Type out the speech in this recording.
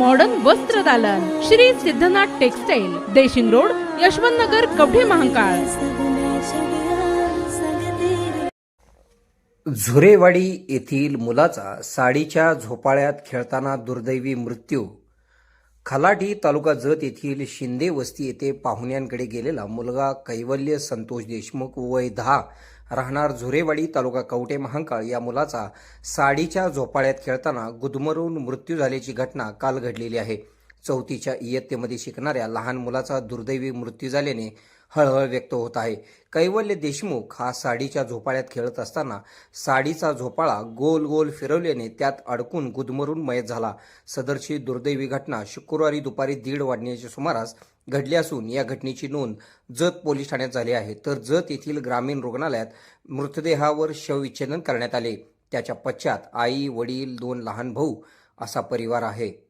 Modern वस्त्र दालन. Shri Siddhanath textile Deshing road Yashwant Nagar Kavathe Mahakal. झुरेवाडी येथील मुलाचा साडीच्या झोपाळ्यात खेळताना दुर्दैवी मृत्यू. खलाटी तालुका जत येथील शिंदे वस्ती येथे पाहुण्यांकडे गेलेला मुलगा कैवल्य संतोष देशमुख वय दहा राहणार झुरेवाडी तालुका कवटे महांकाळ या मुलाचा साडीच्या झोपाळ्यात खेळताना गुदमरून मृत्यू झाल्याची घटना काल घडलेली आहे. चौथीच्या इयत्तेमध्ये शिकणाऱ्या लहान मुलाचा दुर्दैवी मृत्यू झाल्याने हळहळ व्यक्त होत आहे. कैवल्य देशमुख हा साडीच्या झोपाळ्यात खेळत असताना साडीचा झोपाळा गोल गोल फिरवल्याने त्यात अडकून गुदमरून मयत झाला. सदरची दुर्दैवी घटना शुक्रवारी दुपारी दीड वाजण्याच्या सुमारास घडली असून या घटनेची नोंद जत पोलीस ठाण्यात झाली आहे. तर जत येथील ग्रामीण रुग्णालयात मृतदेहावर शवविच्छेदन करण्यात आले. त्याच्या पश्चात आई वडील दोन लहान भाऊ असा परिवार आहे.